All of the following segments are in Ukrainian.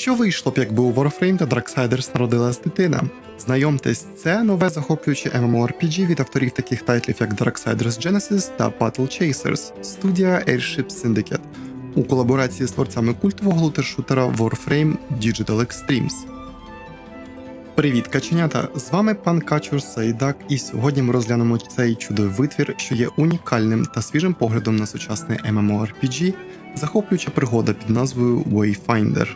Що вийшло б, якби у Warframe та Darksiders народилась дитина? Знайомтесь, це нове захоплююче MMORPG від авторів таких тайтлів, як Darksiders Genesis та Battle Chasers, студія Airship Syndicate у колаборації з творцями культового лутер-шутера Warframe Digital Extremes. Привіт, каченята! З вами пан Качур Сайдак, і сьогодні ми розглянемо цей чудовий витвір, що є унікальним та свіжим поглядом на сучасний MMORPG, захоплююча пригода під назвою Wayfinder.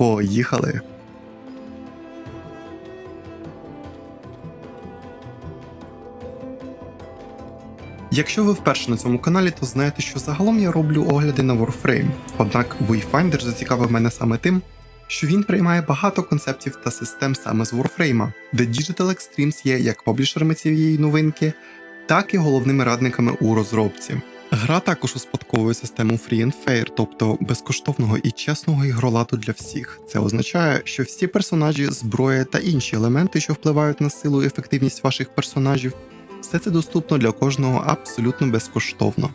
Поїхали! Якщо ви вперше на цьому каналі, то знаєте, що загалом я роблю огляди на Warframe. Однак Wayfinder зацікавив мене саме тим, що він приймає багато концептів та систем саме з Warframe, де Digital Extremes є як паблішерами цієї новинки, так і головними радниками у розробці. Гра також успадковує систему Free and Fair, тобто безкоштовного і чесного ігроладу для всіх. Це означає, що всі персонажі, зброя та інші елементи, що впливають на силу і ефективність ваших персонажів, все це доступно для кожного абсолютно безкоштовно.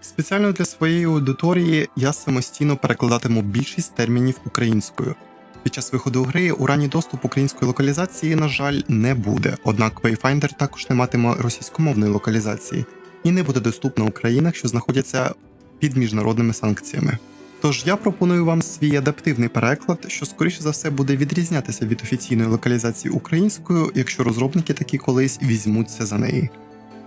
Спеціально для своєї аудиторії я самостійно перекладатиму більшість термінів українською. Під час виходу гри у ранній доступ української локалізації, на жаль, не буде, однак Wayfinder також не матиме російськомовної локалізації і не буде доступна у країнах, що знаходяться під міжнародними санкціями. Тож я пропоную вам свій адаптивний переклад, що скоріше за все буде відрізнятися від офіційної локалізації українською, якщо розробники такі колись візьмуться за неї.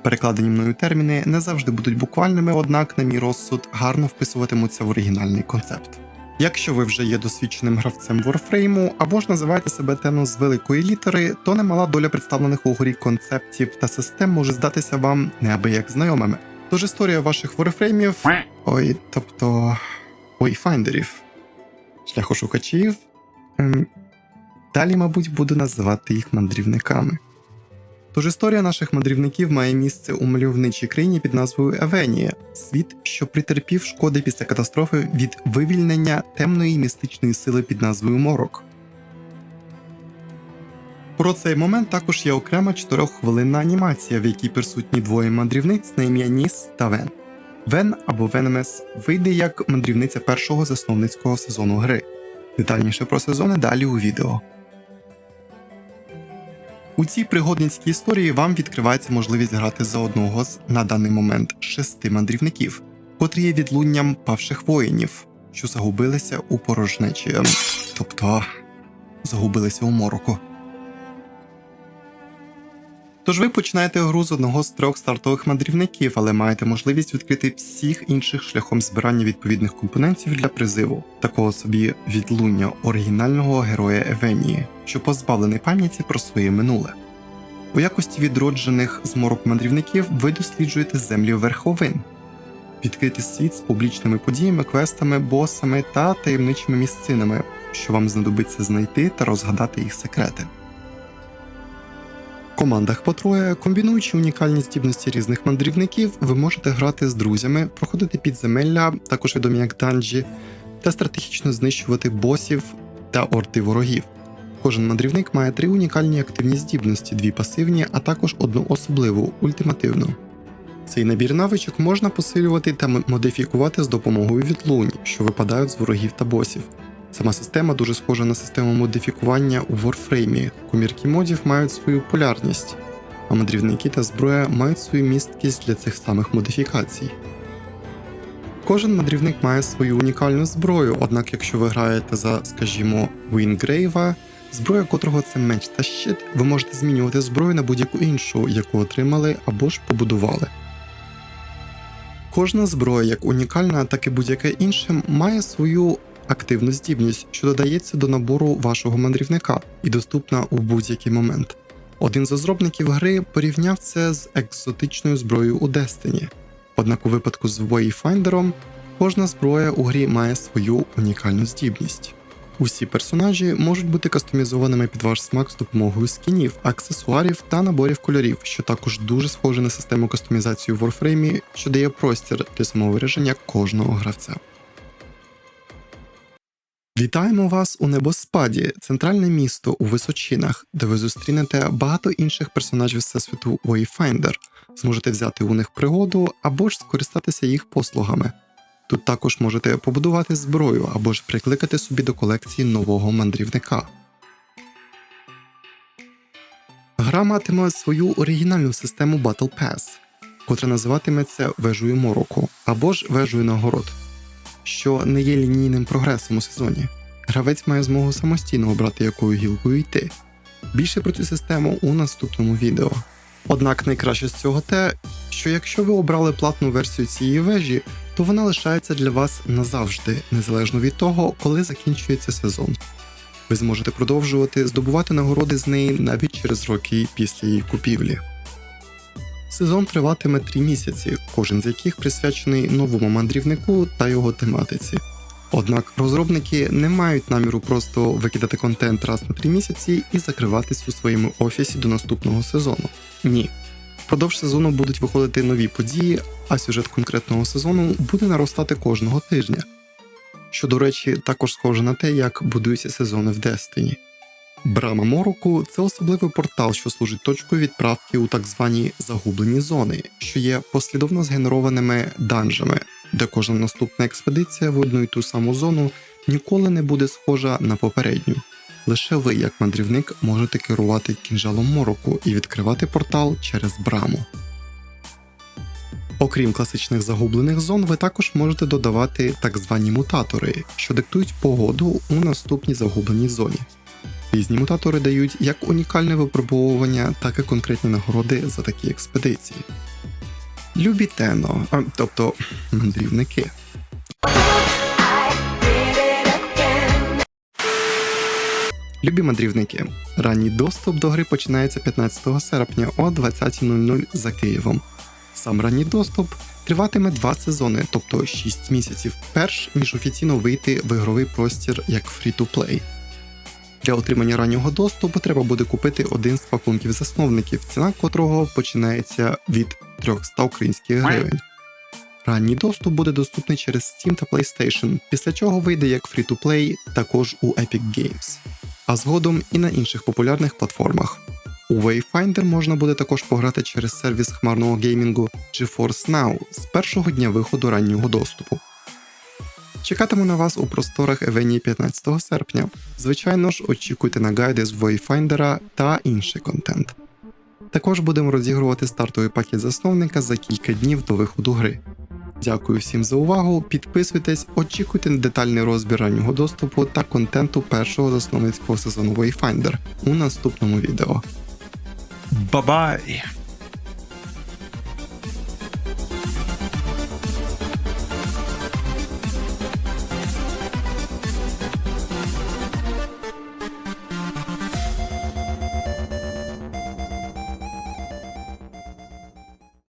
Перекладені мною терміни не завжди будуть буквальними, однак, на мій розсуд, гарно вписуватимуться в оригінальний концепт. Якщо ви вже є досвідченим гравцем Warframe або ж називаєте себе темно з великої літери, то немала доля представлених у горі концептів та систем може здатися вам неабияк знайомими. Тож історія ваших Warframe'ів, ой, тобто Wayfinderів, шляхошукачів. ем, Далі, мабуть, буду називати їх мандрівниками. Тож історія наших мандрівників має місце у мальовничій країні під назвою Евенія, світ, що притерпів шкоди після катастрофи від вивільнення темної містичної сили під назвою Морок. Про цей момент також є окрема 4-хвилинна анімація, в якій присутні двоє мандрівниць на ім'я Ніс та Вен. Вен або Венемес вийде як мандрівниця першого засновницького сезону гри. Детальніше про сезони далі у відео. У цій пригодницькій історії вам відкривається можливість грати за одного з на даний момент шести мандрівників, котрі є відлунням павших воїнів, що загубилися у порожнечі, ем, тобто загубилися у мороку. Тож ви починаєте гру з одного з трьох стартових мандрівників, але маєте можливість відкрити всіх інших шляхом збирання відповідних компонентів для призиву, такого собі відлуння оригінального героя Евенії, що позбавлений пам'яті про своє минуле. У якості відроджених зморок мандрівників ви досліджуєте землі верховин, відкритий світ з публічними подіями, квестами, босами та таємничими місцинами, що вам знадобиться знайти та розгадати їх секрети. Командах по троє, комбінуючи унікальні здібності різних мандрівників, ви можете грати з друзями, проходити підземелля, також відомі як данжі, та стратегічно знищувати босів та орти ворогів. Кожен мандрівник має три унікальні активні здібності, дві пасивні, а також одну особливу ультимативну. Цей набір навичок можна посилювати та модифікувати з допомогою відлунь, що випадають з ворогів та босів. Сама система дуже схожа на систему модифікування у Warframe. Комірки модів мають свою полярність, а мандрівники та зброя мають свою місткість для цих самих модифікацій. Кожен мандрівник має свою унікальну зброю, однак якщо ви граєте за, скажімо, Вінгрейва, зброя котрого це меч та щит, ви можете змінювати зброю на будь-яку іншу, яку отримали або ж побудували. Кожна зброя, як унікальна, так і будь-яке інше, має свою активну здібність, що додається до набору вашого мандрівника і доступна у будь-який момент. Один з розробників гри порівняв це з екзотичною зброєю у Destiny. Однак у випадку з Wayfinderом кожна зброя у грі має свою унікальну здібність. Усі персонажі можуть бути кастомізованими під ваш смак з допомогою скінів, аксесуарів та наборів кольорів, що також дуже схоже на систему кастомізації в Warframe, що дає простір для самовираження кожного гравця. Вітаємо вас у Небоспаді, центральне місто у височинах, де ви зустрінете багато інших персонажів всесвіту Wayfinder, зможете взяти у них пригоду або ж скористатися їх послугами. Тут також можете побудувати зброю або ж прикликати собі до колекції нового мандрівника. Гра матиме свою оригінальну систему Battle Pass, котра називатиметься вежею Мороку або ж вежею нагород, що не є лінійним прогресом у сезоні. Гравець має змогу самостійно обрати, якою гілкою йти. Більше про цю систему у наступному відео. Однак найкраще з цього те, що якщо ви обрали платну версію цієї вежі, то вона лишається для вас назавжди, незалежно від того, коли закінчується сезон. Ви зможете продовжувати здобувати нагороди з неї навіть через роки після її купівлі. Сезон триватиме 3 місяці, кожен з яких присвячений новому мандрівнику та його тематиці. Однак розробники не мають наміру просто викидати контент раз на 3 місяці і закриватись у своєму офісі до наступного сезону. Ні. Впродовж сезону будуть виходити нові події, а сюжет конкретного сезону буде наростати кожного тижня. Що, до речі, також схоже на те, як будуються сезони в Destiny. Брама Мороку це особливий портал, що служить точкою відправки у так звані загублені зони, що є послідовно згенерованими данжами, де кожна наступна експедиція в одну і ту саму зону ніколи не буде схожа на попередню. Лише ви, як мандрівник, можете керувати кінжалом мороку і відкривати портал через браму. Окрім класичних загублених зон, ви також можете додавати так звані мутатори, що диктують погоду у наступній загубленій зоні. Різні мутатори дають як унікальне випробовування, так і конкретні нагороди за такі експедиції. Любі Тено, а, тобто мандрівники. Любі мандрівники, ранній доступ до гри починається 15 серпня о 20.00 за Києвом. Сам ранній доступ триватиме два сезони, тобто 6 місяців, перш ніж офіційно вийти в ігровий простір як free-to-play. Для отримання раннього доступу треба буде купити один з пакунків засновників, ціна котрого починається від 300 українських гривень. Ранній доступ буде доступний через Steam та PlayStation, після чого вийде як free-to-play також у Epic Games, а згодом і на інших популярних платформах. У Wayfinder можна буде також пограти через сервіс хмарного геймінгу GeForce Now з першого дня виходу раннього доступу. Чекатиму на вас у просторах Евенії 15 серпня. Звичайно ж, очікуйте на гайди з Wayfinder та інший контент. Також будемо розігрувати стартовий пакет засновника за кілька днів до виходу гри. Дякую всім за увагу. Підписуйтесь, очікуйте детальний розбір раннього доступу та контенту першого засновницького сезону Wayfinder у наступному відео. Бабай!